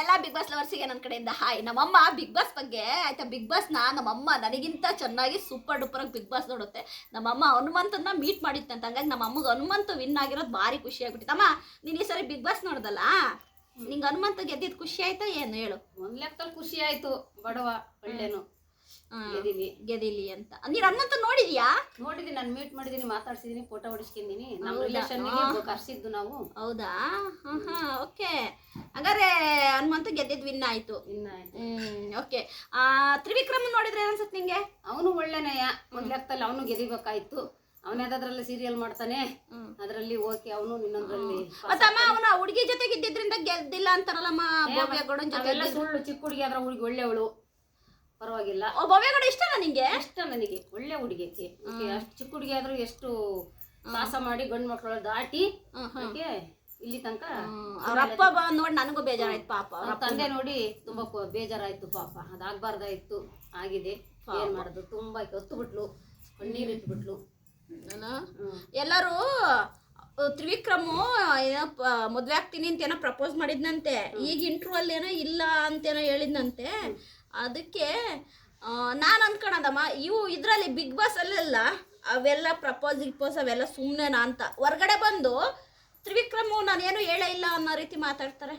ಎಲ್ಲ big boss ಲವರ್ಸಿಗೆ ನನ್ನ ಕಡೆಯಿಂದ ಹಾಯ್ ನಮ್ಮಮ್ಮ ಬಿಗ್ ಬಾಸ್ ಬಗ್ಗೆ ಆಯ್ತಾ? ಬಿಗ್ ಬಾಸ್ನ ನಮ್ಮಮ್ಮ ನನಗಿಂತ ಚೆನ್ನಾಗಿ ಸೂಪರ್ ಡೂಪರ್ ಆಗಿ ಬಿಗ್ ಬಾಸ್ ನೋಡುತ್ತೆ. ನಮ್ಮಮ್ಮ ಹನುಮಂತನ್ನ ಮೀಟ್ ಮಾಡಿತ್ತಂತ ಹಂಗಾಗಿ ನಮ್ಮ ಅಮ್ಮಗೆ ಹನುಮಂತ ವಿನ್ ಆಗಿರೋದು ಭಾರಿ ಖುಷಿ ಆಗ್ಬಿಟ್ಟಿತ್ತು. ಅಮ್ಮ ನೀನು ಈ ಸರಿ ಬಿಗ್ ಬಾಸ್ ನೋಡ್ದಲ್ಲ? ನಿಂಗೆ ಹನುಮಂತ ಗೆದ್ದಿದ್ದು ಖುಷಿ ಆಯ್ತಾ ಏನು ಹೇಳು? ಒಂದ್ ಲೆಕ್ಕದಲ್ಲಿ ಖುಷಿ ಆಯ್ತು. ಬಡವ ಒಳ್ಳೇನು. ಗೆದಿಲಿ. ಅಂತ. ನೀನ್ ಹನುಮಂತ ನೋಡಿದ್ಯಾ? ನೋಡಿದೀನಿ ನಾನು ಮೀಟ್ ಮಾಡಿದೀನಿ ಮಾತಾಡ್ಸಿದೀನಿ ಫೋಟೋ ಹೊಡಿಸ್ಕೊಂಡಿನಿ. ನಮ್ಮ ರಿಲೇಷನ್ ಕರ್ಸಿದ್ದು ನಾವು. ಹೌದಾ? ಹಾಂ ಓಕೆ. ಹಂಗಾರೆ ಹನುಮಂತ ಗೆದ್ದಿದ್ ವಿನ್ ಆಯ್ತು. ಇನ್ನ ಆಯ್ತು. ಓಕೆ. ಆ ತ್ರಿವಿಕ್ರಮ್ ನೋಡಿದ್ರೆ ಏನನ್ಸತ್ ನಿಂಗೆ? ಅವನು ಒಳ್ಳೆನೆಯ ಮೊದ್ಲಾಗ್ತಲ್ಲ ಅವನು ಗೆದಿಬೇಕಾಯ್ತು. ಅವನೇದಾದ್ರಲ್ಲಿ ಸೀರಿಯಲ್ ಮಾಡ್ತಾನೆ ಹ್ಮ್. ಅದರಲ್ಲಿ ಓಕೆ ಅವನು ನಿನ್ನೊಂದ್ರಲ್ಲಿ ಮತ್ತಮ್ಮ ಅವನ ಹುಡುಗಿ ಜೊತೆಗೆ ಇದ್ದಿದ್ರಿಂದ ಗೆದ್ದಿಲ್ಲ ಅಂತಾರಲ್ಲಮ್ಮ ಜೊತೆ ಸುಳ್ಳು ಚಿಕ್ಕ ಹುಡುಗಿ ಆದ್ರೆ ಹುಡುಗಿ ಒಳ್ಳೆಯವಳು. ಪರವಾಗಿಲ್ಲ. ಓ ಭವ್ಯಗೌಡ ಇಷ್ಟನಾ ನಿಂಗೆ? ಇಷ್ಟ ನನಗೆ ಒಳ್ಳೆ ಹುಡುಗಿ ಆಕೆ ಅಷ್ಟು ಚಿಕ್ಕ ಹುಡುಗಿ ಆದ್ರೂ ಎಷ್ಟು ಸಾಹಸ ಮಾಡಿ ಗಂಡು ಮಕ್ಕಳು ದಾಟಿ ಹ್ಮ್. ಇಲ್ಲಿ ತನಕ ಅವ್ರ ಅಪ್ಪ ನೋಡಿ ನನಗೂ ಬೇಜಾರಾಯ್ತು ಪಾಪ ಅವ್ರ ತಂದೆ ನೋಡಿ ತುಂಬಾ ಬೇಜಾರಾಯ್ತು ಪಾಪ ಅದಾಗಬಾರ್ದಾಯ್ತು ಆಗಿದೆ. ಏನ್ ಮಾಡೋದು? ತುಂಬಾ ಹೊತ್ತು ಬಿಟ್ಲು ಕಣ್ಣೀರ್ ಇಟ್ಬಿಟ್ಲು. ಎಲ್ಲರೂ ತ್ರಿವಿಕ್ರಮು ಏನೋ ಮದ್ವೆ ಆಗ್ತೀನಿ ಅಂತ ಏನೋ ಪ್ರಪೋಸ್ ಮಾಡಿದ್ನಂತೆ. ಈಗ ಇಂಟ್ರೂ ಅಲ್ಲಿ ಏನೋ ಇಲ್ಲ ಅಂತೇನೋ ಹೇಳಿದ್ನಂತೆ. ಅದಕ್ಕೆ ನಾನು ಅನ್ಕೊಳದಮ್ಮ ಇವು ಇದರಲ್ಲಿ ಬಿಗ್ ಬಾಸ್ ಅಲ್ಲೆಲ್ಲ ಅವೆಲ್ಲ ಪ್ರಪೋಸ್ ಗಿಪೋಸ್ ಅವೆಲ್ಲ ಸುಮ್ಮನೆನಾ ಅಂತ. ಹೊರ್ಗಡೆ ಬಂದು ತ್ರಿವಿಕ್ರಮು ನಾನೇನು ಹೇಳೇ ಇಲ್ಲ ಅನ್ನೋ ರೀತಿ ಮಾತಾಡ್ತಾರೆ.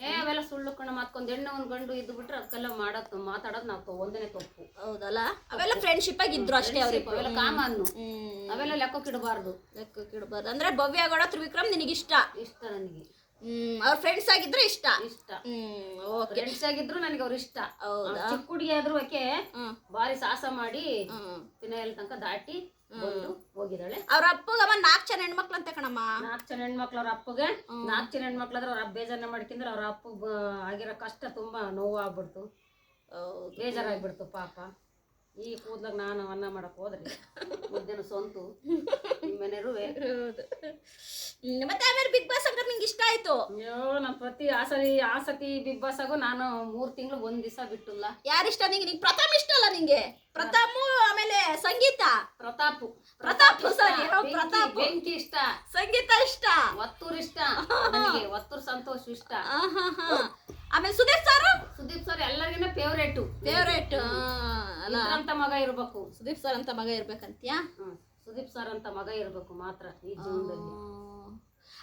ಏ ಅವೆಲ್ಲ ಸುಳ್ಳು ಕಣ ಮಾತ್ಕೊಂಡು ಹೆಣ್ಣು ಒಂದ್ ಗಂಡು ಇದ್ದು ಬಿಟ್ರೆ ಅದಕ್ಕೆಲ್ಲ ಮಾಡೋದು ಮಾತಾಡೋದು ನಾವು ಒಂದನೇ ತಪ್ಪು. ಹೌದಲ್ಲ? ಅವೆಲ್ಲ ಫ್ರೆಂಡ್ಶಿಪ್ ಆಗಿದ್ರು ಅಷ್ಟೇ ಅವ್ರಿಗೆ ಅವೆಲ್ಲ ಕಾಮನ್ನು ಅವೆಲ್ಲ ಲೆಕ್ಕಕ್ಕಿಡಬಾರ್ದು ಲೆಕ್ಕಕ್ಕೆ ಇಡಬಾರ್ದು. ಅಂದ್ರೆ ಭವ್ಯ ಗೌಡ ತ್ರಿವಿಕ್ರಮ್ ನಿನಗಿಷ್ಟ? ಇಷ್ಟ ನನಗೆ. ಹ್ಮ್ ಅವ್ರ ಫ್ರೆಂಡ್ಸ್ ಆಗಿದ್ರೆ ಇಷ್ಟ. ಇಷ್ಟ. ಹ್ಮ್ ಓಕೆ ಫ್ರೆಂಡ್ಸ್ ಆಗಿದ್ರು ನನಗೆ ಅವ್ರು ಇಷ್ಟ. ಹೌದಾ? ಚಿಕ್ಕ ಹುಡುಗಿ ಆದ್ರೂ ಆಕೆ ಹ್ಮ್. ಬಾರಿ ಸಾಹಸ ಮಾಡಿ ಹ್ಮ್. ತನಕ ದಾಟಿ ಬಂದು ಹೋಗಿದ್ದಾಳೆ. ಅವ್ರ ಅಪ್ಪಗಮ್ಮ ನಾಲ್ಕು ಜನ ಹೆಣ್ಮಕ್ಳು ಅಂತ ಕಣಮ್ಮ. ನಾಲ್ಕು ಜನ ಹೆಣ್ಮಕ್ಳು ಅವ್ರ ಅಪ್ಪಗೆ. ನಾಲ್ಕು ಜನ ಹೆಣ್ಮಕ್ಳು ಆದ್ರೆ ಅವ್ರ ಅಪ್ಪ ಬೇಜಾರನೆ ಮಾಡ್ಕೊಂಡ್ರೆ ಅವ್ರ ಅಪ್ಪ ಆಗಿರೋ ಕಷ್ಟ ತುಂಬಾ ನೋವು ಆಗ್ಬಿಡ್ತು ಹೌದು. ಬೇಜಾರಾಗ್ಬಿಡ್ತು ಪಾಪ. ಈ ಕೂದ್ಲಾಗ ನಾನು ಅನ್ನ ಮಾಡಕ್ ಹೋದ್ರಿ. ಮುದ್ದೆನು ಸ್ವಂತು. ನಿಮ್ಮೆನೆರುವೆ ಹೌದು. ಹ್ಮ್, ಮತ್ತೆ ಆಮೇಲೆ ಬಿಗ್ ಬಾಸ್ ಅಂದ್ರೆ ನಿಂಗೆ ಇಷ್ಟ ಆಯ್ತು. ಅಯ್ಯೋ ಪ್ರತಿ ಆಸರಿ ಆಸತಿ ಬಿಗ್ ಬಾಸ್ ಆಗು ನಾನು ಮೂರ್ ತಿಂಗಳು ಒಂದ್ ದಿವಸ ಬಿಟ್ಟಿಲ್ಲ. ಯಾರಿಷ್ಟ ನಿಂಗೆ? ನಿಂಗೆ ಪ್ರಥಮ್ ಇಷ್ಟ ಅಲ್ಲ ನಿಂಗೆ? ಪ್ರಥಮ ಆಮೇಲೆ ಸಂಗೀತ. ಪ್ರತಾಪ್. ಪ್ರತಾಪ್, ಬೆಂಕಿ- ಪ್ರತಾಪ್. ಬೆಂಕಿ ಇಷ್ಟ. ಸಂಗೀತ ಇಷ್ಟ. ಒತ್ತೂರ್ ಇಷ್ಟ. ನನಗೆ ಒತ್ತೂರ್ ಸಂತೋಷ್ ಇಷ್ಟ. ಆಮೇಲೆ ಸುದೀಪ್ ಸರ್? ಸುದೀಪ್ ಸರ್ ಎಲ್ಲರಿಗಿನ ಫೇವ್ರೇಟ್ ಫೇವ್ರೇಟ್ ಅಲ್ಲ. ಅಂತ ಮಗ ಇರ್ಬೇಕು. ಸುದೀಪ್ ಸರ್ ಅಂತ ಮಗ ಇರ್ಬೇಕಂತ್ಯಾ. ಸುದೀಪ್ ಸರ್ ಅಂತ ಮಗ ಇರ್ಬೇಕು ಮಾತ್ರ ಈ ಜೀವನದಲ್ಲಿ.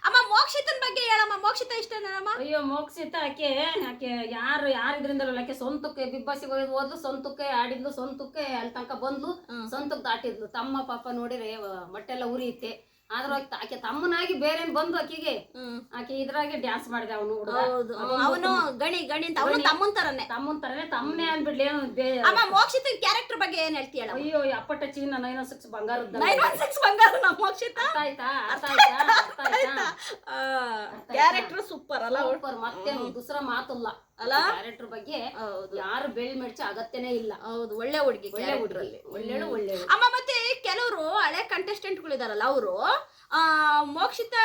ಅಮ್ಮ ಮೋಕ್ಷಿತನ್ ಬಗ್ಗೆ ಹೇಳಮ್ಮ. ಮೋಕ್ಷಿತ ಇಷ್ಟನೇನಮ್ಮ ಅಯ್ಯೋ ಮೋಕ್ಷಿತ ಆಕೆ ಆಕೆ ಯಾರು ಯಾರಿದ್ರಿಂದಲೂ ಆಕೆ ಸ್ವಂತಕ್ಕೆ ಬಿಗ್ ಬಾಸಿಗೆ ಹೋಗಿ ಹೋದ್ಲು ಸ್ವಂತಕ್ಕೆ ಆಡಿದ್ಲು ಸ್ವಂತಕ್ಕೆ ಅಲ್ಲಿ ತನಕ ಬಂದ್ಲು ಸ್ವಂತಕ್ಕೆ ದಾಟಿದ್ಲು. ತಮ್ಮ ಪಾಪ ನೋಡಿದ್ರೆ ಮೊಟ್ಟೆಲ್ಲ ಉರಿಯುತ್ತೆ. ಆದ್ರೂ ಆಕೆ- ತಮ್ಮನಾಗಿ ಬೇರೆ ಬಂದು ಆಕೆಗೆ ಆಕೆ ಇದ್ರಾಗೆ ಡ್ಯಾನ್ಸ್ ಮಾಡಿದ ಅವನು ಅವನು ಗಣಿ ಗಣಿ ಅಂತ ಅವನು ತಮ್ಮನ್ ತರನೇ. ತಮ್ಮನ್ ತರನೇ ತಮ್ಮನೇ ಅನ್ಬಿಡ್ಲಿ ಅಮ್ಮ ಮೋಕ್ಷಿತ ಕ್ಯಾರೆಕ್ಟರ್ ಬಗ್ಗೆ ಏನ್ ಹೇಳ್ತೀಯ ಅಯ್ಯೋ ಅಪ್ಪಟ ಚೀನ ನೈನ್ ಸಿಕ್ಸ್ ಬಂಗಾರದ ನೈನ್ ಒನ್ ಸಿಕ್ಸ್ ಬಂಗಾರ ನಮ್ಮ ಮೋಕ್ಷಿತ? ಆಯ್ತಾ? ಆಯ್ತಾ? ಅರ್ಥ ಕ್ಯಾರೆಕ್ಟರ್ ಸೂಪರ್ ಅಲ್ಲ? ಸೂಪರ್ ಮತ್ತೆ ದುಸರ ಮಾತಲ್ಲ. ಅಲ್ಲ? ಕ್ಯಾರೆಕ್ಟರ್ ಬಗ್ಗೆ ಯಾರು ಬೆಳ್ ಮೆಡ್ಚ ಅಗತ್ಯನೇ ಇಲ್ಲ. ಹೌದು ಒಳ್ಳೆ ಹುಡುಗಿ ಒಳ್ಳೆ ಹುಡುಗಿ. ಒಳ್ಳೆಳು ಒಳ್ಳೆಳು. ಅಮ್ಮ ಮತ್ತೆ ಕೆಲವರು ಹಳೆ ಕಂಟೆಸ್ಟೆಂಟ್ಗಳು ಇದಾರಲ್ಲ ಅವರು ಮೋಕ್ಷಿತ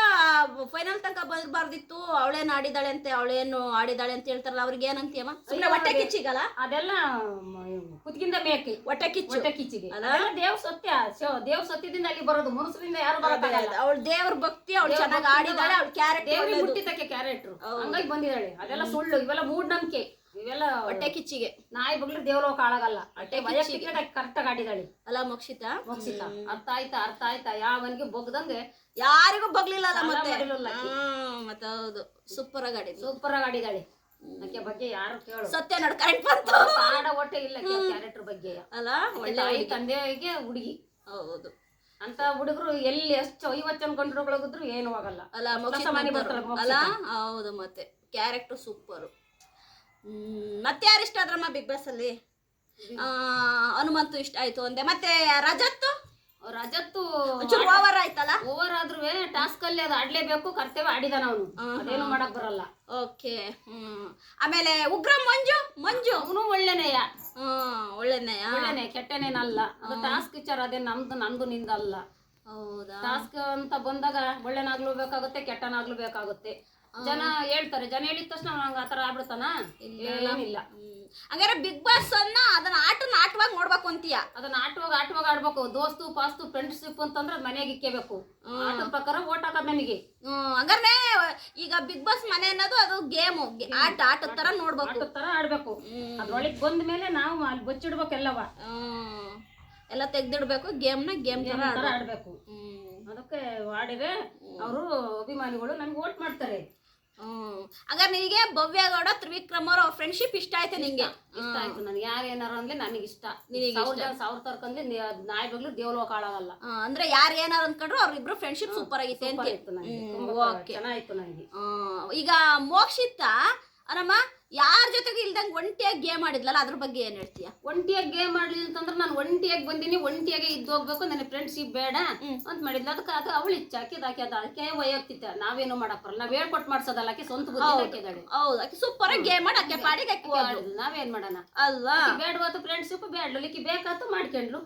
ಫೈನಲ್ ತನಕ ಬರಬಾರ್ದಿತ್ತು ಅವಳೇನು ಆಡಿದಾಳೆ ಅಂತೆ ಅವಳೇನು ಆಡಿದಾಳೆ ಅಂತ ಹೇಳ್ತಾರಲ್ಲ ಅವ್ರಿಗೆ ಏನಂತೀಯಮ್ಮ ಸುಮ್ಮನೆ ಹೊಟ್ಟೆ ಕಿಚ್ಚಿಗಲ್ಲ? ಅದೆಲ್ಲ ಕುತ್ಕಿಂದ ಮೇಕೆ. ಹೊಟ್ಟೆ ಕಿಚ್ಚು. ಹೊಟ್ಟೆ ಕಿಚ್ಚಿಗೆ. ಅಲ್ಲ? ಅದೆಲ್ಲ ದೇವ್ ಸತ್ಯ. ದೇವ್ ಸತ್ಯದಿಂದ ಅಲ್ಲಿ ಬರೋದು. ಮನುಷ್ಯರಿಂದ ಯಾರು ಬರೋದಾಗಲ್ಲ ಅವಳ ದೇವ್ರ ಭಕ್ತಿ ಅವಳು ಚೆನ್ನಾಗಿ ಆಡಿದಾಳೆ ಅವಳ ದೇವ್ರಿಗೆ ಕ್ಯಾರೆಕ್ಟರ್ ಮುಟ್ಟಿದ್ದಕ್ಕೆ ಕ್ಯಾರೆಕ್ಟರ್ ಹಂಗಾಗಿ ಬಂದಿದ್ದಾಳೆ. ಅದೆಲ್ಲ ಸುಳ್ಳು. ಇವೆಲ್ಲ ಮೂಢನಂಬಿಕೆ ಇವೆಲ್ಲ ಹೊಟ್ಟೆ ಕಿಚ್ಚಿಗೆ. ನಾಯಿ ಬಗ್ಲು ದೇವ್ರ ಹಾಳಾಗಲ್ಲ. ಹೊಟ್ಟೆ ಕರೆಕ್ಟ್ ಆಡಿದಾಳೆ ಅಲ್ಲ ಮೋಕ್ಷಿತ? ಮೋಕ್ಷಿತ. ಅರ್ಥ ಆಯ್ತಾ ಅರ್ಥ ಆಯ್ತಾ? ಯಾವನಿಗೆ ಬೊಗ್ದಂಗೆ ಯಾರಿಗೂ ಬಗ್ಲಿಲ್ಲ ಸಾಲ ಮತ್ತೆ ಮತ್ತೆ ಹೌದು. ಸೂಪರ್ ಆಗಿ ಸೂಪರ್ ಆಗಿ ಆಡಿದಾಳೆ ಆಕೆ ಬಗ್ಗೆ ಯಾರು ಕೇಳು. ಸತ್ಯ ನೋಡ್ ಕರೆಂಟ್ ಬಂತು. ಆಡ ಹೊಟ್ಟೆ ಇಲ್ಲ ಕ್ಯಾರೆಕ್ಟರ್ ಬಗ್ಗೆ. ಅಲ್ಲ ಒಳ್ಳೆ ತಂದೆಗೆ ಹುಡುಗಿ. ಹೌದು. ಅಂತ ಹುಡುಗರು ಎಲ್ಲಿ ಎಷ್ಟು ಐವತ್ತು ಜನ ಗಂಡ್ರುಗಳಾಗಿದ್ರು ಏನು ಆಗಲ್ಲ. ಅಲ್ಲ ಮನೆ. ಅಲ್ಲ ಹೌದು ಮತ್ತೆ. Character super. ಮತ್ತೆ ಯಾರು ಇಷ್ಟ ಆದ್ರಮ್ಮ ಬಿಗ್ ಬಾಸ್ ಅಲ್ಲಿ? ಆ, ಹನುಮಂತು ಇಷ್ಟ ಆಯ್ತು ಅಂದೆ. ಮತ್ತೆ ರಜತ್ತು? ರಜತ್ತು ಒಂಚೂರು ಓವರ್ ಆಯ್ತಲ್ಲ? ಓವರ್ ಆದ್ರೂ ಟಾಸ್ಕ್ ಅಲ್ಲಿ ಅದು ಆಡ್ಲೇಬೇಕು ಕರ್ತವ್ಯ ಆಡಿದಾನ ಅವನು. ಅದೇನು ಮಾಡಕ್ ಬರಲ್ಲ. Okay hmm. ಆಮೇಲೆ ಉಗ್ರ ಮಂಜು ಮಂಜು. ಅವನು ಒಳ್ಳೆನೆಯ. ಹ್ಮ್ ಒಳ್ಳೆನೆಯ. ಒಳ್ಳೆನೆ ಕೆಟ್ಟನೇನಲ್ಲ. ಅದು ಟಾಸ್ಕ್ ವಿಚಾರ ಅದೇ ನಮ್ದು ನಂದು ನಿಂದಲ್ಲ. ಹೌದಾ? ಟಾಸ್ಕ್ ಅಂತ ಬಂದಾಗ ಒಳ್ಳೆನಾಗ್ಲೂ ಬೇಕಾಗುತ್ತೆ ಕೆಟ್ಟನಾಗ್ಲೂ ಬೇಕಾಗುತ್ತೆ. ಜನ ಹೇಳ್ತಾರೆ. ಜನ ಹೇಳಿದ ತಕ್ಷಣ ಆ ಆತರ ಆಗ್ಬಿಡ್ತಾನ? ಏನಿಲ್ಲ. ಹಂಗಾರೆ ಬಿಗ್ ಬಾಸ್ ಅನ್ನ ಅದನ್ನ ಆಟನ ಆಟವಾಗಿ ನೋಡ್ಬೇಕು ಅಂತೀಯ? ಅದನ್ನ ಆಟವಾಗ ಆಟವಾಗ ಆಡ್ಬೇಕು. ದೋಸ್ತು ಪಾಸ್ತು ಫ್ರೆಂಡ್ಶಿಪ್ ಅಂತಂದ್ರೆ ಮನೆಗೆ ಇಕ್ಕೇಬೇಕು. ಆಟದ ಪ್ರಕಾರ ಓಟ್ ಹಾಕದ್ ನಮಗೆ ಹಂಗಾರೆ ಈಗ ಬಿಗ್ ಬಾಸ್ ಮನೆ ಅನ್ನೋದು ಅದು ಗೇಮ್ ಆಟ ಆಟದ ತರ ನೋಡ್ಬೇಕು. ಆಟದ ತರ ಆಡ್ಬೇಕು. ಅದ್ರೊಳಗೆ ಬಂದ ಮೇಲೆ ನಾವು ಅಲ್ಲಿ ಬಚ್ಚಿಡ್ಬೇಕು ಎಲ್ಲವ. ಎಲ್ಲ ತೆಗ್ದಿಡ್ಬೇಕು. ಗೇಮ್ನ ಗೇಮ್ ತರ. ಆಡ್ಬೇಕು. ಅದಕ್ಕೆ ಆಡಿದ್ರೆ ಅವರು ಅಭಿಮಾನಿಗಳು ನಮ್ಗೆ ಓಟ್ ಮಾಡ್ತಾರೆ. ಹ್ಮ್. ನಿನಗೆ ಭವ್ಯಗೌಡ ತ್ರಿವಿಕ್ರಮ್ ಅವ್ರ ಫ್ರೆಂಡ್ಶಿಪ್ ಇಷ್ಟ ಆಯ್ತು ನಿಂಗೆ. ಇಷ್ಟ ಆಯ್ತು ನನಗೆ. ಯಾರು ಏನಾರ ಅಂದ್ರೆ ನನಗೆ ಇಷ್ಟ. ನಿನಗೆ ಸಾವಿರ ತರ್ಕಂದ್ರೆ ನಾಯಿ ಬಗ್ಲು ದೇವ್ಲೋಕ ಹಾಳಾಗಲ್ಲ ಆ, ಅಂದ್ರೆ ಯಾರು ಏನಾರು ಅನ್ಕೊಂಡ್ರು ಅವ್ರಿಬ್ರು ಫ್ರೆಂಡ್ಶಿಪ್ ಸೂಪರ್ ಆಗೈತೆ ಅಂತ. ಹೇಳ್ತು ಇತ್ತು ನನಗೆ ಓಕೆ ಚೆನ್ನಾಗಿತ್ತು ನನಗೆ ಈಗ ಮೋಕ್ಷಿತ ಅರಮ್ಮ ಯಾರ ಜೊತೆಗೂ ಇಲ್ದಂಗ್ ಒಂಟಿಯಾಗಿ ಗೇಮ್ ಆಡಿದ್ಲಲ್ಲ ಅದ್ರ ಬಗ್ಗೆ ಏನ್ ಹೇಳ್ತೀಯ? ಒಂಟಿಯಾಗಿ ಗೇಮ್ ಮಾಡ್ಲಿಲ್ಲ ಅಂತಂದ್ರೆ ನಾನು ಒಂಟಿಯಾಗಿ ಬಂದೀನಿ ಒಂಟಿಯಾಗಿ ಇದ್ದು ಹೋಗ್ಬೇಕು ನನಗೆ ಫ್ರೆಂಡ್ಶಿಪ್ ಬೇಡ ಅಂತ ಮಾಡಿದ್ಲು. ಅದಕ್ಕೆ ಅದು ಅವಳು ಇಚ್ಚಾಕಿ ಆಕಿದ ಅದಕ್ಕೆ ವೈಯಕ್ತಿತ್ತ ನಾವೇನು ಮಾಡಕ್ಕರಲ್ಲ ನಾವ್ ಹೇಳ್ಕೊಟ್ ಮಾಡ್ಸೋದಲ್ಲ ಆಕಿ ಸ್ವಂತ ಬುದ್ಧಿ ಹೌದು ಆಕೆ ಸೂಪರ್ ಆಗಿ ಗೇಮ್ ಮಾಡಿ ಆಕೆ ಪಾಡಿಗೆ ಆಕೆ. ಆಡಿದ್ಲು ನಾವೇನ್ ಮಾಡೋಣ? ಅಲ್ವಾ? ಬೇಡವಾತು ಫ್ರೆಂಡ್ಶಿಪ್ ಬೇಡಲು ಲಿಕ್ಕಿ ಬೇಕಾತು ಮಾಡ್ಕೊಂಡ್ಲು.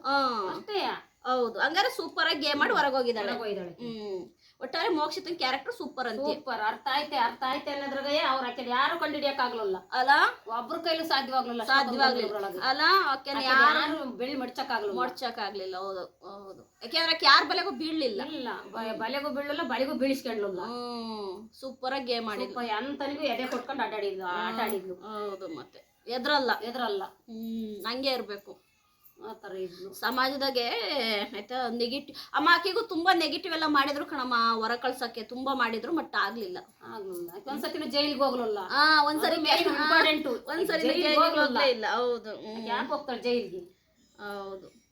ಅಷ್ಟೇ. ಹೌದು ಹಂಗಾರೆ ಸೂಪರ್ ಆಗಿ ಗೇಮ್ ಮಾಡಿ ಹೊರಗೆ ಹೋಗಿದ್ದಾಳೆ. ಹೋಗಿದ್ದಾಳೆ. ಹ್ಮ್. ಒಟ್ಟಾರೆ ಮೋಕ್ಷಿತನ್ ಕ್ಯಾರೆಕ್ಟರ್ ಸೂಪರ್ ಅಂತ. ಸೂಪರ್ ಅರ್ಥ ಐತೆ ಅರ್ಥ ಐತೆ ಅನ್ನೋದ್ರಾಗ ಅವ್ರ ಆಕೆ ಯಾರು ಕಂಡಿಡಿಯಕ್ ಆಗ್ಲಿಲ್ಲ. ಅಲ್ಲ? ಒಬ್ರ ಕೈಲೂ ಸಾಧ್ಯವಾಗ್ಲಿಲ್ಲ. ಸಾಧ್ಯವಾಗ್ಲಿಲ್ಲ ಅಲ್ಲ ಆಕೆ ಯಾರು ಬೆಳ್ಳಿ ಮಡ್ಚಕ್ ಆಗ್ಲಿಲ್ಲ. ಮಡ್ಚಕ್ ಆಗ್ಲಿಲ್ಲ ಹೌದು ಹೌದು. ಯಾಕೆಂದ್ರೆ ಆಕೆ ಯಾರ ಬಲೆಗೂ ಬೀಳ್ಲಿಲ್ಲ. ಇಲ್ಲ ಬಲೆಗೂ ಬೀಳಲ್ಲ ಬಲೆಗೂ ಬೀಳಿಸ್ಕೊಂಡ್ಲಿಲ್ಲ. ಹ್ಮ್ ಸೂಪರ್ ಆಗಿ ಗೇಮ್ ಮಾಡಿದ್ಲು ಅಂತನಿಗೂ ಎಂತನಿಗೂ ಎದೆ ಕೊಟ್ಕೊಂಡು ಆಟಾಡಿದ್ಲು ಆಟ ಆಡಿದ್ಲು ಹೌದು ಮತ್ತೆ. ಎದ್ರಲ್ಲ. ಎದ್ರಲ್ಲ. ಹ್ಮ್ ಹಂಗೆ ಇರ್ಬೇಕು. ಆ ತರ ಇದ್ಲು. ಸಮಾಜದಾಗೆ ಆಯ್ತಾ ನೆಗೆಟಿವ್ ಅಮ್ಮ ಆಕೆಗೂ ತುಂಬಾ ನೆಗೆಟಿವ್ ಎಲ್ಲ ಮಾಡಿದ್ರು ಕಣಮ್ಮ ಹೊರ ಕಳ್ಸಕ್ಕೆ ತುಂಬಾ ಮಾಡಿದ್ರು ಬಟ್ ಆಗ್ಲಿಲ್ಲ. ಆಗ್ಲಿಲ್ಲ. ಒಂದ್ಸತಿನೂ ಜೈಲಿಗೆ ಹೋಗ್ಲಿಲ್ಲ? ಆ ಒಂದ್ಸರಿ ಇಂಪಾರ್ಟೆಂಟ್ ಒಂದ್ಸರಿ ಜೈಲಿಗೆ ಹೋಗ್ಲೇ ಇಲ್ಲ ಹೌದು. ಯಾಕೆ ಹೋಗ್ತಾರೆ ಜೈಲಿಗೆ? ಹೌದು.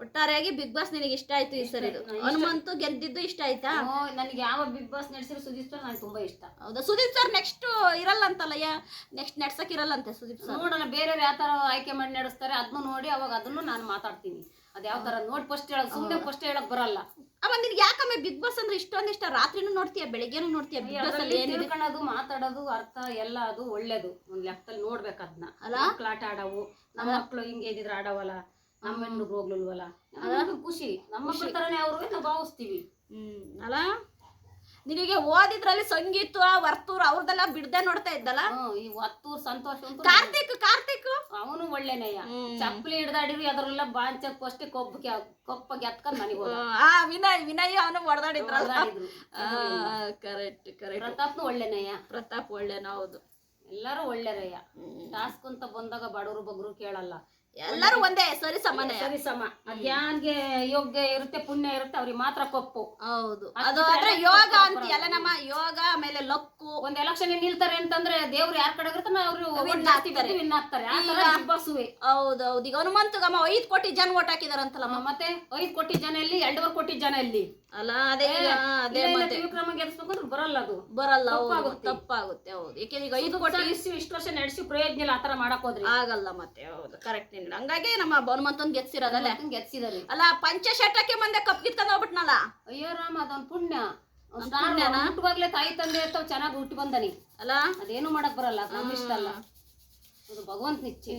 ಒಟ್ಟಾರೆಯಾಗಿ ಬಿಗ್ ಬಾಸ್ ನಿನಗೆ ಇಷ್ಟ ಆಯ್ತು ಈ ಸರಿ ಹನುಮಂತು ಗೆದ್ದಿದ್ದು ಇಷ್ಟ ಆಯ್ತಾ? ನನಗೆ ಯಾವ ಬಿಗ್ ಬಾಸ್ ನಡೆಸಿರೋ ಸುದೀಪ್ ಸರ್ ನನಗೆ ತುಂಬಾ ಇಷ್ಟ. ಹೌದಾ? ಸುದೀಪ್ ಸರ್ ನೆಕ್ಸ್ಟ್ ಇರಲ್ಲ ಅಂತಲ್ಲ ಯಾ? ನೆಕ್ಸ್ಟ್ ನಡ್ಸಕ್ ಇರಲ್ಲಂತೆ ಸುದೀಪ್ ಸರ್ ನೋಡೋಣ ಬೇರೆ ಯಾವ ತರ ಆಯ್ಕೆ ಮಾಡಿ ನಡೆಸ್ತಾರೆ ಅದನ್ನು ನೋಡಿ ಅವಾಗ ಅದನ್ನು ನಾನು ಮಾತಾಡ್ತೀನಿ. ಅದ್ ಯಾವ ತರ ನೋಡಿ ಫಸ್ಟ್ ಹೇಳಕ್ ಸುಮ್ಮನೆ ಫಸ್ಟ್ ಹೇಳಕ್ ಬರಲ್ಲ. ಅಮ್ಮ ನಿನ್ಗೆ ಯಾಕಮ್ಮ ಬಿಗ್ ಬಾಸ್ ಅಂದ್ರೆ ಇಷ್ಟೊಂದ್ ಇಷ್ಟ ರಾತ್ರಿನೂ ನೋಡ್ತೀಯ ಬೆಳಿಗ್ಗೆನೂ ನೋಡ್ತೀಯ ಬಿಗ್ ಬಾಸ್ ಅಲ್ಲಿ ತಿಳ್ಕೊಳ್ಳೋದು ಮಾತಾಡೋದು ಅರ್ಥ ಎಲ್ಲ ಅದು ಒಳ್ಳೇದು. ಒಂದ್ ಲೆಕ್ಕದಲ್ಲಿ ನೋಡ್ಬೇಕು ಅದನ್ನ ಅಲ್ಲ? ಆಟ ಆಡವು. ನಮ್ಮ ಮಕ್ಕಳು ಹಿಂಗೆ ಇದ್ದಿದ್ರೆ ಆಡವಲ್ಲ. ನಮ್ಮ ಹೋಗ್ಲಿಲ್ವಲ್ಲ? ಖುಷಿ. ನಮ್ಮ ತರನೇ ಅವ್ರಿಗೆ ನಾವು ಭಾವಿಸ್ತೀವಿ. ಹ್ಮ್. ಅಲ್ಲ ನಿನಗೆ ಓದಿದ್ರಲ್ಲಿ ಸಂಗೀತ ವರ್ತೂರ್ ಅವ್ರದೆಲ್ಲ ಬಿಡ್ದೆ ನೋಡ್ತಾ ಇದ್ದಲ್ಲ? ಹ್ಮ್ ಈ ಒತ್ತೂರ್ ಸಂತೋಷ ಅಂತೂ ಕಾರ್ತಿಕ್ ಕಾರ್ತಿಕ್? ಅವನು ಒಳ್ಳೆನಯ್ಯ. ಚಪ್ಪಲಿ ಹಿಡ್ದಾಡಿದ್ರು ಅದ್ರಲ್ಲ ಬಾಂಚ ಫಸ್ಟ್ ಕೊಬ್ಬ ಕೊಪ್ಪ ಗೆತ್ಕೊಂಡ್ ಮನೆಗೆ ಹೋದ. ಆ ವಿನಯ್ ವಿನಯ್ ಅವನು ಹೊಡೆದಾಡಿದ್ರಲ್ಲ ಹೊಡ್ದಾಡಿದ್ರು. ಕರೆಕ್ಟ್ ಕರೆಕ್ಟ್ ಪ್ರತಾಪ್ನು ಒಳ್ಳೆನಯ್ಯ ಪ್ರತಾಪ್ ಒಳ್ಳೆನ ಹೌದು. ಎಲ್ಲರೂ ಒಳ್ಳೆರಯ್ಯ ಟಾಸ್ಕ್ ಅಂತ ಬಂದಾಗ ಬಡವರು ಬಗ್ರು ಕೇಳಲ್ಲ. ಎಲ್ಲರೂ ಒಂದೇ ಸರಿ ಸಮಾನ ಸರಿ ಸಮ. ಅದ್ಯಾನ್ಗೆ ಯೋಗ್ಯ ಇರುತ್ತೆ ಪುಣ್ಯ ಇರುತ್ತೆ ಅವ್ರಿಗೆ ಮಾತ್ರ ಕೊಪ್ಪು. ಹೌದು. ಅದು ಆದ್ರೆ ಯೋಗ ಕೊಟ್ಟು ಅಂತ ಎಲ್ಲ ನಮ್ಮ ಯೋಗ ಆಮೇಲೆ ಲಕ್ಕು. ಒಂದ್ ಎಲೆಕ್ಷನ್ ನಿಲ್ತಾರೆ ಅಂತಂದ್ರೆ ದೇವ್ರು ಯಾರ ಕಡೆ ಇರ್ತಾನೆ ಅವ್ರು ಹೌದ್ ವಿನ್ ಆಗ್ತಾರೆ. ಆ ತರ ಈಗ- ಹನುಮಂತಗಮ್ಮ ಐದ್ ಕೋಟಿ ಜನ ಓಟ್ ಹಾಕಿದಾರಂತಲ್ಲ ಮತ್ತೆ ಐದ್ ಕೋಟಿ ಜನ ಇಲ್ಲಿ ಎರಡೂವರೆ ಕೋಟಿ ಜನ ಇಲ್ಲಿ ಅಲ್ಲ ಅದೇ ಅದೇ ಮತ್ತೆ ತ್ರಿವಿಕ್ರಮ ಗೆಲ್ಸ್ಬೇಕು ಅಂದ್ರೆ ಬರಲ್ಲ ಅದು. ಬರಲ್ಲ ಹೌದು ತಪ್ಪಾಗುತ್ತೆ. ಹೌದು. ಈಗ ಐದು ಕೋಟಿ ಇಷ್ಟು ಇಷ್ಟು ವರ್ಷ ನಡೆಸಿ ಪ್ರಯೋಜನ ಇಲ್ಲ ಆತರ ಮಾಡಕ್ ಹೋದ್ರೆ. ಆಗಲ್ಲ ಮತ್ತೆ ಹೌದು ಕರೆಕ್ಟ್ ಹಂಗಾಗಿ ನಮ್ಮ ಬನುಮಂತನ್ ಗೆದ್ಸಿರೋದಲ್ಲ. ಗೆಲ್ಸಿದಾರೆ ಅಲ್ಲ ಪಂಚಶಟಕ್ಕೆ ಮಂದೆ ಕಪ್ ಕಿತ್ಕೊಂಡ್ ಹೋಗ್ಬಿಟ್ನಲ್ಲ? ಅಯ್ಯೋ ರಾಮ ಅದೊಂದ್ ಪುಣ್ಯ. ಪುಣ್ಯನಾ? ಹುಟ್ಟುವಾಗ್ಲೇ ತಾಯಿ ತಂದೆ ಇರ್ತಾವ್ ಚೆನ್ನಾಗಿ ಹುಟ್ಟು ಬಂದನಿ. ಅಲ್ಲ? ಅದೇನು ಮಾಡಕ್ ಬರಲ್ಲ ಇಷ್ಟ ಅಲ್ಲ. ಅದು ಭಗವಂತ ನಿಚ್ಚೆ.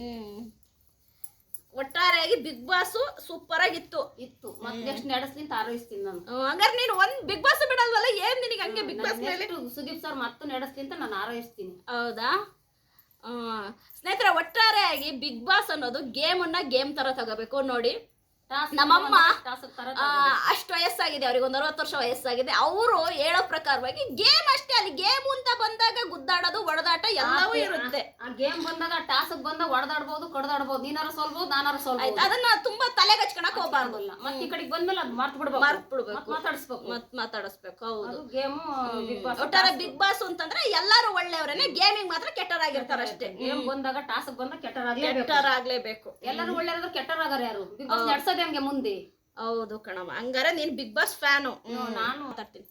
ಒಟ್ಟಾರೆಯಾಗಿ ಬಿಗ್ ಬಾಸ್ ಸೂಪರ್ ಆಗಿತ್ತು ಇತ್ತು. ಮತ್ತೆ ನೆಕ್ಸ್ಟ್ ನಡೆಸ್ತೀನಿ ಅಂತ ಆರೈಸ್ತೀನಿ ನಾನು. ಹಂಗಾರೆ ನೀನು ಒಂದ್ ಬಿಗ್ ಬಾಸ್ ಬಿಡಲ್ವಲ್ಲ ಏನ್ ನಿನಗೆ ಹಂಗೆ ಬಿಗ್ ಬಾಸ್ ಸುದೀಪ್ ಸರ್ ಮತ್ತೆ ನಡೆಸ್ತೀನಿ ಅಂತ ನಾನು ಆರೈಸ್ತೀನಿ ಹೌದಾ. ಸ್ನೇಹಿತರೆ ಒಟ್ಟಾರೆಯಾಗಿ ಬಿಗ್ ಬಾಸ್ ಅನ್ನೋದು ಗೇಮ್ ಅನ್ನ ಗೇಮ್ ತರ ತಗೋಬೇಕು. ನೋಡಿ. ನಮ್ಮಮ್ಮ ಅಷ್ಟು ವಯಸ್ಸಾಗಿದೆ ಅವ್ರಿಗೆ ಒಂದು ಅರವತ್ತು ವರ್ಷ ವಯಸ್ಸಾಗಿದೆ. ಅವರು ಹೇಳೋ ಪ್ರಕಾರವಾಗಿ ಗೇಮ್ ಅಷ್ಟೇ ಅಲ್ಲಿ. ಗೇಮ್ ಅಂತ ಬಂದಾಗ ಗುದ್ದಾಡೋದು ಒಡೆದಾಟ ಎಲ್ಲವೂ ಇರುತ್ತೆ. ಆ ಗೇಮ್ ಬಂದಾಗ ಟಾಸ್ಕ್ ಬಂದಾಗ ಒಡೆದಾಡ್ಬೋದು ಕಡ್ದಾಡ್ಬೋದು ನೀನಾರ ಸೋಲ್ಬೋದು ನಾನಾರು ಸೋಲ್ಬೋದು. ಅದನ್ನ ತುಂಬಾ ತಲೆಗೆ ಹಚ್ಕೊಳಕ್ ಹೋಗ್ಬಾರ್ದು. ಮತ್ತೆ ಈ ಕಡೆಗೆ ಬಂದ್ಮೇಲೆ ಅದು ಮರ್ತ್ ಬಿಡ್ಬೇಕು. ಮರ್ತ್ ಬಿಡ್ಬೇಕು. ಮತ್ತ್ ಮಾತಾಡಿಸ್ಬೇಕು. ಮತ್ ಮಾತಾಡಿಸ್ಬೇಕು ಹೌದು. ಗೇಮ್ ಬಿಗ್ ಬಾಸ್ ಒಟ್ಟಾರೆ ಬಿಗ್ ಬಾಸ್ ಅಂತಂದ್ರೆ ಎಲ್ಲರೂ ಒಳ್ಳೆಯವರೇನೆ ಗೇಮಿಂಗ್ ಮಾತ್ರ ಕೆಟ್ಟರಾಗಿರ್ತಾರೆ ಅಷ್ಟೇ. ಗೇಮ್ ಬಂದಾಗ ಟಾಸ್ಕ್ ಬಂದಾಗ ಕೆಟ್ಟರಾಗ್ಲೇಬೇಕು ಎಲ್ಲರೂ ಒಳ್ಳೆಯವ್ರು ಕೆಟ್ಟರಾಗಾರ ಯಾರು? ಬಿಗ್ ಬಾಸ್ ಹಂಗೆ ಮುಂದೆ. ಹೌದು ಕಣವ ಹಂಗಾರೆ ನೀನ್ ಬಿಗ್ ಬಾಸ್ ಫ್ಯಾನು ನಾನು ಮಾತಾಡ್ತೀನಿ.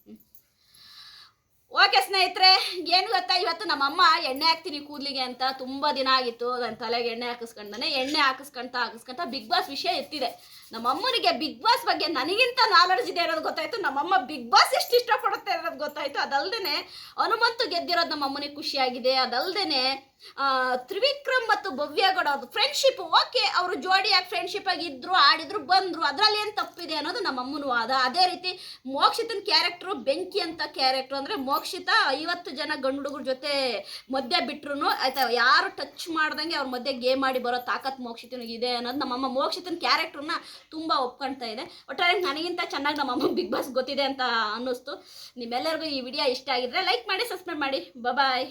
ಓಕೆ ಸ್ನೇಹಿತರೆ, ಏನು ಗೊತ್ತಾ? ಇವತ್ತು ನಮ್ಮಮ್ಮ ಎಣ್ಣೆ ಹಾಕ್ತೀನಿ ಕೂದಲಿಗೆ ಅಂತ ತುಂಬಾ ದಿನ ಆಗಿತ್ತು. ನನ್ನ ತಲೆಗೆ ಎಣ್ಣೆ ಹಾಕಿಸ್ಕೊಂಡನೆ ಎಣ್ಣೆ ಹಾಕಿಸ್ಕೊಂತ ಹಾಕಿಸ್ಕೊಂತ ಬಿಗ್ ಬಾಸ್ ವಿಷಯ ಎತ್ತಿದೆ ನಮ್ಮಮ್ಮನಿಗೆ ಬಿಗ್ ಬಾಸ್ ಬಗ್ಗೆ ನನಗಿಂತ ನಾಲೆಡ್ಜ್ ಇದೆ ಅನ್ನೋದು ಗೊತ್ತಾಯ್ತು. ನಮ್ಮಮ್ಮ ಬಿಗ್ ಬಾಸ್ ಎಷ್ಟು ಇಷ್ಟಪಡುತ್ತೆ ಅನ್ನೋದು ಗೊತ್ತಾಯ್ತು. ಅದಲ್ದೇನೆ ಹನುಮಂತು ಗೆದ್ದಿರೋದು ನಮ್ಮ ಅಮ್ಮನಿಗೆ ಖುಷಿಯಾಗಿದೆ. ಅದಲ್ದೇನೆ ತ್ರಿವಿಕ್ರಮ್ ಮತ್ತು ಭವ್ಯಗೌಡ ಅವ್ರದ್ದು ಫ್ರೆಂಡ್ಶಿಪ್ ಓಕೆ ಅವರು ಜೋಡಿಯಾಗಿ ಫ್ರೆಂಡ್ಶಿಪ್ ಆಗಿ ಇದ್ರು, ಆಡಿದ್ರು, ಬಂದ್ರು. ಅದರಲ್ಲಿ ಏನು ತಪ್ಪಿದೆ ಅನ್ನೋದು ನಮ್ಮ ಅಮ್ಮನ ವಾದ ಅದೇ ರೀತಿ ಮೋಕ್ಷಿತನ ಕ್ಯಾರೆಕ್ಟ್ರು ಬೆಂಕಿ ಅಂತ ಕ್ಯಾರೆಕ್ಟ್ರು ಅಂದ್ರೆ ಮೋಕ್ಷಿತ ಐವತ್ತು ಜನ ಗಂಡು ಹುಡುಗರ ಜೊತೆ ಮಧ್ಯೆ ಬಿಟ್ರು ಆಯ್ತಾ, ಯಾರು ಟಚ್ ಮಾಡ್ದಂಗೆ ಅವ್ರ ಮಧ್ಯೆ ಗೇಮ್ ಮಾಡಿ ಬರೋ ತಾಕತ್ ಮೋಕ್ಷಿತನಿಗೆ ಇದೆ ಅನ್ನೋದು ನಮ್ಮಮ್ಮ ಮೋಕ್ಷಿತನ ಕ್ಯಾರೆಕ್ಟರ್ನ ತುಂಬ ಒಪ್ಕೊಳ್ತಾ ಇದೆ. ಒಟ್ಟಾರೆ ನನಗಿಂತ ಚೆನ್ನಾಗಿ ನಮ್ಮಮ್ಮ ಬಿಗ್ ಬಾಸ್ ಗೊತ್ತಿದೆ ಅಂತ ಅನ್ನಿಸ್ತು. ನಿಮ್ಮೆಲ್ಲರಿಗೂ ಈ ವಿಡಿಯೋ ಇಷ್ಟ ಆಗಿದ್ರೆ ಲೈಕ್ ಮಾಡಿ ಸಬ್ಸ್ಕ್ರೈಬ್ ಮಾಡಿ. ಬಾಯ್